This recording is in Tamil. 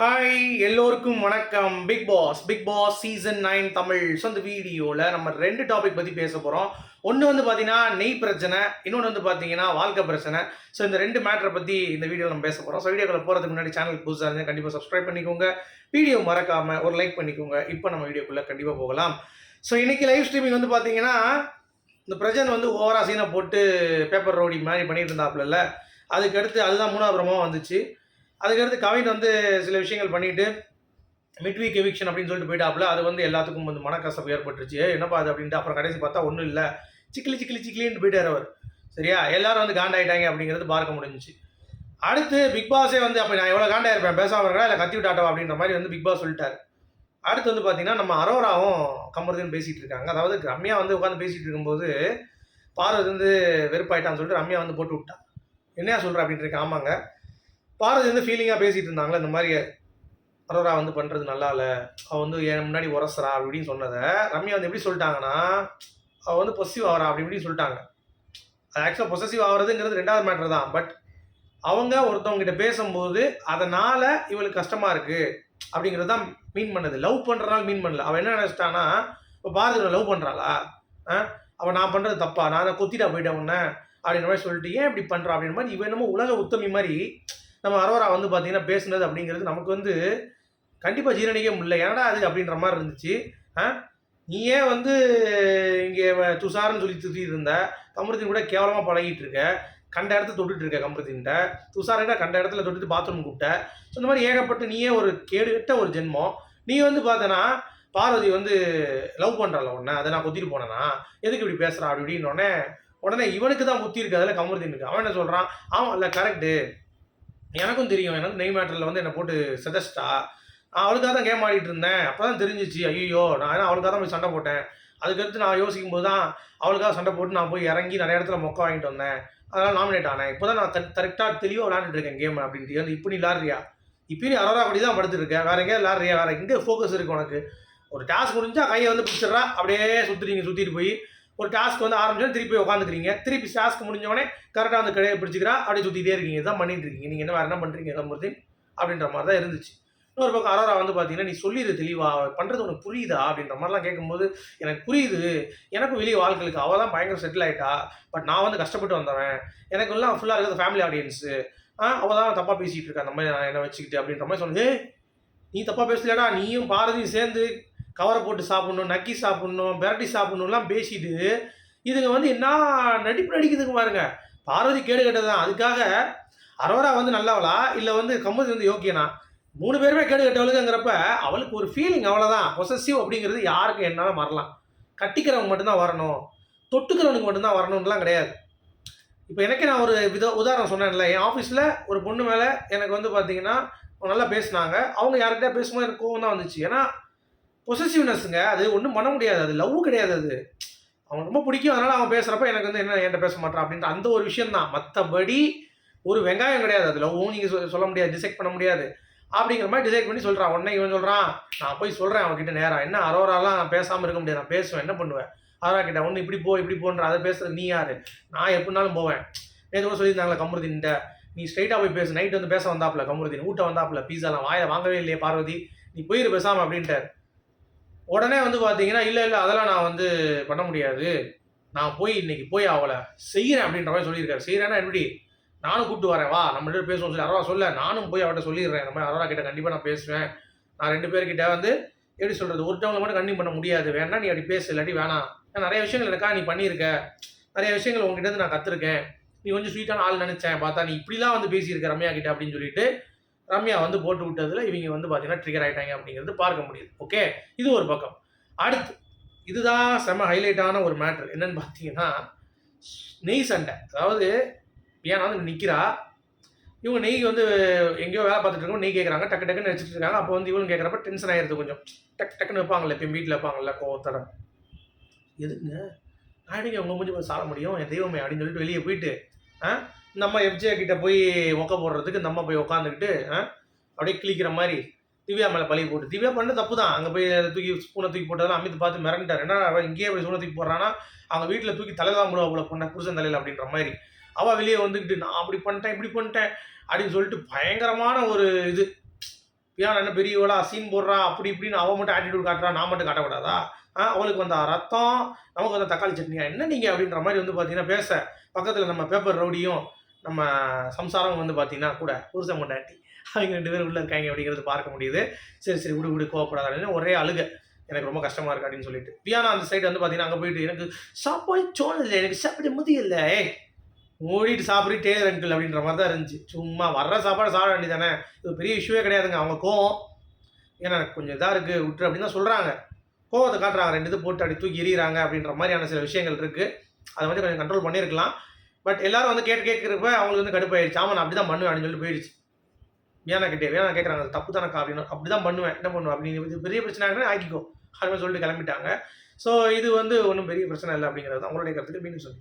ஹாய் எல்லோருக்கும் வணக்கம். Bigg Boss Bigg Boss season nine Tamil. So அந்த வீடியோவில் நம்ம ரெண்டு டாபிக் பற்றி பேச போகிறோம் ஒன்று வந்து பார்த்தீங்கன்னா நெய் பிரச்சனை இன்னொன்று வந்து பார்த்தீங்கன்னா வாழ்க்கை பிரச்சனை. ஸோ இந்த ரெண்டு மேட்டரை பற்றி இந்த வீடியோவில் நம்ம பேச போகிறோம் ஸோ வீடியோக்குள்ள போகிறதுக்கு முன்னாடி சேனல் புதுசாக இருந்தால் கண்டிப்பாக சப்ஸ்கிரைப் பண்ணிக்கோங்க. வீடியோ மறக்காமல் ஒரு லைக் பண்ணிக்கோங்க. இப்போ நம்ம வீடியோக்குள்ளே கண்டிப்பாக போகலாம். ஸோ இன்னைக்கு லைவ் ஸ்ட்ரீமிங் வந்து பார்த்தீங்கன்னா இந்த பிரஜன் வந்து ஓவரா சீனை போட்டு பேப்பர் ரோடி மாதிரி பண்ணிட்டு இருந்தாப்புல அதுக்கடுத்து அதுதான் மூணாவது பிரமாவும் வந்துச்சு. அதுக்கடுத்து கவின் வந்து சில விஷயங்கள் பண்ணிட்டு மிட் வீக் எவிக்ஷன் அப்படின்னு சொல்லிட்டு போயிட்டாப்புல அது வந்து எல்லாத்துக்கும் வந்து மனக்கசப்பு ஏற்பட்டுருச்சு. என்னப்பா அது அப்படின்ட்டு அப்புறம் கடைசி பார்த்தா ஒன்றும் இல்லை. சிக்கிலி சிக்கிலி சிக்கிலின்னு போயிட்டார் அவர். சரியா? எல்லாரும் வந்து காண்டாயிட்டாங்க அப்படிங்கிறது பார்க்க முடிஞ்சிச்சு. அடுத்து பிக் பாஸே வந்து அப்போ நான் எவ்வளோ காண்டா இருப்பேன் பேசாமல் இருக்கா இல்லை கத்தி விட்டாட்டவா அப்படின்ற மாதிரி வந்து பிக் பாஸ் சொல்லிட்டார். அடுத்து வந்து பார்த்தீங்கன்னா நம்ம அரோராவும் கம்பருதுன்னு பேசிகிட்டு இருக்காங்க. அதாவது ரம்யா வந்து உட்காந்து பேசிகிட்டு இருக்கும்போது பார்வதி வந்து வெறுப்பாயிட்டான்னு சொல்லிட்டு ரம்யா வந்து போட்டு விட்டான் என்னையா சொல்ற அப்படின்ட்டு ஆமாங்க. பாரதி வந்து ஃபீலிங்காக பேசிட்டு இருந்தாங்களே இந்த மாதிரி அரோரா வந்து பண்ணுறது நல்லா இல்லை அவள் வந்து என் முன்னாடி உரசுறா அப்படின்னு சொன்னதை ரம்யா வந்து எப்படி சொல்லிட்டாங்கன்னா அவள் வந்து பொசிவ் ஆகிறா அப்படி இப்படின்னு சொல்லிட்டாங்க. அது ஆக்சுவலாக பொசசிவ் ஆகிறதுங்கிறது ரெண்டாவது மேட்டர் தான். பட் அவங்க ஒருத்தவங்ககிட்ட பேசும்போது அதனால் இவளுக்கு கஷ்டமாக இருக்குது அப்படிங்கிறது தான் மீன் பண்ணது. லவ் பண்ணுறனால மீன் பண்ணல. அவள் என்ன நினைச்சிட்டானா இப்போ பாரதி லவ் பண்ணுறாளா ஆ? நான் பண்ணுறது தப்பா? நான் அதை கொத்திட்டா போயிட்டேன் உன்ன? அப்படின்ற மாதிரி சொல்லிட்டு ஏன் இப்படி பண்ணுறா அப்படின்ற மாதிரி இவன் என்னமோ உலக உத்தமி மாதிரி நம்ம அரோரா வந்து பார்த்தீங்கன்னா பேசுனது அப்படிங்கிறது நமக்கு வந்து கண்டிப்பாக ஜீரணிக்க முடியல. ஏன்னா அது அப்படின்ற மாதிரி இருந்துச்சு. ஆ? நீ ஏன் வந்து இங்கே துஷார்னு சொல்லி சுற்றிட்டு இருந்த? கமருதீன் கூட கேவலமாக பழகிட்டு இருக்க. கண்ட இடத்த தொட்டுட்டு இருக்க கமருதீன்ட்ட துஷார்கிட்ட கண்ட இடத்துல தொட்டுட்டு பாத்ரூம் கூப்பிட்ட. ஸோ இந்த மாதிரி ஏகப்பட்டு நீயே ஒரு கேடுகட்ட ஒரு ஜென்மம். நீ வந்து பார்த்தனா பார்வதி வந்து லவ் பண்ணுறாள் உடனே அதை நான் குத்திட்டு போனேனா? எதுக்கு இப்படி பேசுகிறா அப்படி இப்படின்னு உடனே உடனே இவனுக்கு தான் புத்தி இருக்கு. அதில் கமருதீனுக்கு. அவன் என்ன சொல்கிறான் ஆமாம் இல்லை கரெக்டு எனக்கும் தெரியும். எனக்கு நெய் மேட்டரில் வந்து என்னை போட்டு செதஸ்டா நான் அவளுக்காக தான் கேம் ஆடிட்டு இருந்தேன். அப்போ தான் தெரிஞ்சிச்சு ஐயோ நான் ஏன்னா அவளுக்காக தான் போய் சண்டை போட்டேன்? அதுக்கடுத்து நான் யோசிக்கும் போது தான் அவளுக்காக சண்டை போட்டு நான் போய் இறங்கி நிறைய இடத்துல மொக்க வாங்கிட்டு வந்தேன். அதனால் நாமினேட் ஆனேன். இப்போ தான் நான் கரெக்டாக தெளிவாக விளாண்டுட்டு இருக்கேன் கேம் அப்படின்ட்டு. வந்து இப்போ நீ விளாட்றியா இப்போ நீ அரோரா அப்படி தான் படுத்துருக்கேன் வேற எங்கேயா விளாட்றியா வேற எங்கே ஃபோக்கஸ் இருக்கு உனக்கு? ஒரு டாஸ்க் முடிஞ்சால் கையை வந்து பிடிச்சிடுறா. அப்படியே சுற்றுறீங்க சுற்றிட்டு போய் ஒரு டாஸ்க் வந்து ஆரம்பிச்சோம் திருப்பி உட்காந்துக்கிறீங்க திருப்பி டாஸ்க் முடிஞ்சவொடனே கரெக்டாக வந்து கடையை பிடிச்சிக்கிறா. அப்படியே சுற்றிட்டே இருக்கீங்க. இதான் பண்ணிட்டு இருக்கீங்க. நீங்கள் என்ன வேறு என்ன பண்ணுறீங்க கமருதீன் அப்படின்ற மாதிரி தான் இருந்துச்சு. இன்னொரு பக்கம் அரோரா வந்து பார்த்தீங்கன்னா நீ சொல்லிடு தெளிவா. பண்ணுறது உனக்கு புரியுதா? அப்படின்ற மாதிரிலாம் கேட்கும்போது எனக்கு புரியுது. எனக்கும் வெளியே வாழ்க்கைக்கு அவள் தான் பயங்கர செட்டில் ஆகிட்டா பட் நான் வந்து கஷ்டப்பட்டு வந்தவன். எனக்கு எல்லாம் ஃபுல்லாக இருக்கிறது ஃபேமிலி ஆடியன்ஸு அவள் தான் தப்பாக பேசிகிட்டு இருக்கா அந்த மாதிரி நான் என்ன வச்சுக்கிட்டு அப்படின்ற மாதிரி சொன்னது நீ தப்பாக பேசலடா நீயும் பாரதியும் சேர்ந்து கவரை போட்டு சாப்பிட்ணும் நக்கி சாப்பிட்ணும் பெரட்டி சாப்பிட்ணும்லாம் பேசிட்டு இதுங்க வந்து என்ன நடிப்பு நடிக்குதுங்க பாருங்க. பார்வதி கேடு கெட்டதுதான். அதுக்காக அரோரா வந்து நல்லவளா? இல்லை வந்து கம்பதி வந்து யோக்கியனா? மூணு பேருமே கேடு கெட்டவளுக்குங்கிறப்ப அவளுக்கு ஒரு ஃபீலிங் அவ்வளோதான் பொசசிவ் அப்படிங்கிறது யாருக்கு என்னாலும் வரலாம். கட்டிக்கிறவங்க மட்டும்தான் வரணும். தொட்டுக்கிறவனுக்கு மட்டும்தான் வரணும்லாம் கிடையாது. இப்போ எனக்கு நான் ஒரு வித உதாரணம் சொன்னேன்ல என் ஆஃபீஸில் ஒரு பொண்ணு மேலே எனக்கு வந்து பார்த்தீங்கன்னா நல்லா பேசினாங்க. அவங்க யார்கிட்டயா பேசும்போது எனக்கு கோவம் தான் வந்துச்சு. ஏன்னா பொசசிவ்னஸ்ங்க அது ஒன்றும் பண்ண முடியாது. அது லவ் கிடையாது அது. அவன் ரொம்ப பிடிக்கும் அதனால் அவன் பேசுகிறப்ப எனக்கு வந்து என்ன என்கிட்ட பேச மாட்டான் அப்படின்ற அந்த ஒரு விஷயம் தான் மற்றபடி ஒரு வெங்காயம் கிடையாது. அது லவ்வும் நீங்கள் சொல்ல முடியாது டிசைட் பண்ண முடியாது. அப்படிங்கிற மாதிரி டிசைட் பண்ணி சொல்கிறான் உடனே இவன் சொல்கிறான் நான் போய் சொல்கிறேன் அவன்கிட்ட நேராக என்ன அரோராலாம் நான் பேசாமல் இருக்க முடியாது. நான் பேசுவேன். என்ன பண்ணுவேன்? அரோரா கிட்ட ஒன்று இப்படி போ இப்படி போன்ற அதை பேசுறது நீ யார்? நான் எப்படினாலும் போவேன். நேற்று கூட சொல்லியிருந்தாங்களே கமருதீன்ட்ட நீ ஸ்ட்ரைட்டாக போய் பேசு. நைட் வந்து பேச வந்தாப்புல கமருதீன் ஊட்ட வந்தாப்புல. பீஸாலாம் வாயை வாங்கவே இல்லையே பார்வதி. நீ போயிரு பேசாமல் அப்படின்ட்டார். உடனே வந்து பார்த்தீங்கன்னா இல்லை இல்லை அதெல்லாம் நான் வந்து பண்ண முடியாது. நான் போய் இன்னைக்கு போய் அவளை செய்கிறேன் அப்படின்ற மாதிரி சொல்லியிருக்காரு. செய்கிறேன்னா எப்படி நானும் கூப்பிட்டு வரேன் வா. நம்ம ரெண்டு பேசுவோம். சொல்லி. அரோரா சொல்ல. நானும் போய் அவட்ட சொல்லிடுறேன். இந்த மாதிரி அரோரா கிட்ட கண்டிப்பாக நான் பேசுவேன். நான் ரெண்டு பேர்கிட்ட வந்து எப்படி சொல்கிறது ஒருத்தவங்களை மட்டும் கண்டிப்பாக பண்ண முடியாது. வேணா நீ அப்படி பேசு இல்லாட்டி வேணாம். ஏன்னா நிறைய விஷயங்கள் எனக்கா நீ பண்ணியிருக்க. நிறைய விஷயங்கள் உங்ககிட்ட நான் கற்றுருக்கேன் நீ கொஞ்சம் ஸ்வீட்டான ஆள் நினச்சேன். பார்த்தா நீ இப்படிலாம் வந்து பேசியிருக்க ரம்யா கிட்ட அப்படின்னு சொல்லிட்டு ரம்யா வந்து போட்டு விட்டதுல இவங்க வந்து பார்த்தீங்கன்னா ட்ரிகர் ஆகிட்டாங்க அப்படிங்கிறது பார்க்க முடியுது. ஓகே இது ஒரு பக்கம். அடுத்து இதுதான் செம ஹைலைட்டான ஒரு மேட்ரு என்னன்னு பார்த்தீங்கன்னா நெய் சண்டை. அதாவது பியானா வந்து நிற்கிறா இவங்க நெய் வந்து எங்கேயோ வேலை பார்த்துட்டு இருக்கோம் நெய் கேட்குறாங்க டக்கு டக்குன்னு வச்சுட்டு இருக்காங்க. அப்போ வந்து இவங்க கேட்குறப்ப டென்ஷன் ஆயிருது கொஞ்சம். டக்கு டக்குன்னு வைப்பாங்கல்ல இப்போ வீட்டில் வைப்பாங்கல்ல கோவத்தட. எதுங்க? நாயுடுங்க உங்க முடிஞ்சு போய் சாட முடியும்? என் தெய்வமே அப்படின்னு சொல்லிட்டு வெளியே போயிட்டு ஆ? நம்ம அம்மா எஃப்ஜே கிட்ட போய் மொக்க போடுறதுக்கு நம்ம போய் உட்காந்துக்கிட்டு அப்படியே கிளிக்கிற மாதிரி திவ்யா மேலே பழி போட்டு திவ்யா பண்ண தப்பு தான் அங்கே போய் தூக்கி ஸ்பூனை தூக்கி போட்டதெல்லாம் அமித் பார்த்து மிரண்டார் என்ன இங்கேயே போய் ஸ்பூனை தூக்கி போடுறான்னா அவங்க வீட்டில் தூக்கி தலைதான் முழுவ அவ்வளோ பொண்ணை புருஷன் தலையில் அப்படின்ற மாதிரி. அவள் வெளியே வந்துக்கிட்டு நான் அப்படி பண்ணிட்டேன் இப்படி பண்ணிட்டேன் அப்படின்னு சொல்லிட்டு பயங்கரமான ஒரு இது. ஏன் என்ன பெரியவளா சீன் போடுறா அப்படி இப்படின்னு அவன் மட்டும் ஆட்டிடியூட் காட்டுறா நான் மட்டும் காட்டக்கூடாதா? அவளுக்கு வந்த ரத்தம் நமக்கு வந்த தக்காளி சட்னியா? என்ன நீங்கள் அப்படின்ற மாதிரி வந்து பார்த்தீங்கன்னா பேச. பக்கத்தில் நம்ம பேப்பர் ரவுடியும் நம்ம சம்சாரம் வந்து பார்த்தீங்கன்னா கூட புருஷ மொண்டாட்டி அவங்க ரெண்டு பேரும் உள்ளே இருக்காங்க அப்படிங்கிறது பார்க்க முடியுது. சரி சரி விடு விடு கோவப்படாத அப்படின்னு ஒரே அழுக. எனக்கு ரொம்ப கஷ்டமாக இருக்கு அப்படின்னு சொல்லிட்டு. பியானா அந்த சைடு வந்து பார்த்தீங்கன்னா அங்கே போயிட்டு எனக்கு சாப்பாடு சோழல எனக்கு சாப்பிட முடியல ஏய் ஓடிட்டு சாப்பிட்டுட்டே அங்கிள் அப்படின்ற மாதிரி தான் இருந்துச்சு. சும்மா வர்ற சாப்பாடு சாப்பிட வேண்டியதானே? இது பெரிய இஷ்யூவே கிடையாதுங்க. அவங்க கோவம். ஏன்னா எனக்கு கொஞ்சம் இதாக இருக்குது விட்டுரு அப்படின்னு தான் சொல்கிறாங்க கோவத்தை காட்டுறாங்க. ரெண்டு இது போட்டு அப்படி தூக்கி எறிகிறாங்க அப்படின்ற மாதிரியான சில விஷயங்கள் இருக்குது அதை வந்து கொஞ்சம் கண்ட்ரோல் பண்ணியிருக்கலாம். பட் எல்லாரும் வந்து கேட்டு கேட்குறப்ப அவங்களுக்கு வந்து கடுப்பாயிடுச்சு. ஆமாம் நான் அப்படி தான் பண்ணுவேன் அப்படின்னு சொல்லிட்டு போயிடுச்சு. ஏன்னா கிட்டே வேணா கேட்குறாங்க அது தப்பு தானக்கா அப்படின்னு. அப்படி தான் பண்ணுவேன். என்ன பண்ணுவேன்? அப்படின்னு இது பெரிய பிரச்சனை ஆகுதுன்னா ஆக்கிக்கோ. அப்படின்னு சொல்லிட்டு கிளம்பிட்டாங்க. ஸோ இது வந்து ஒன்றும் பெரிய பிரச்சனை இல்லை அப்படிங்கிறது அவங்களுடைய கருத்துக்கு மீண்டும் சொல்லி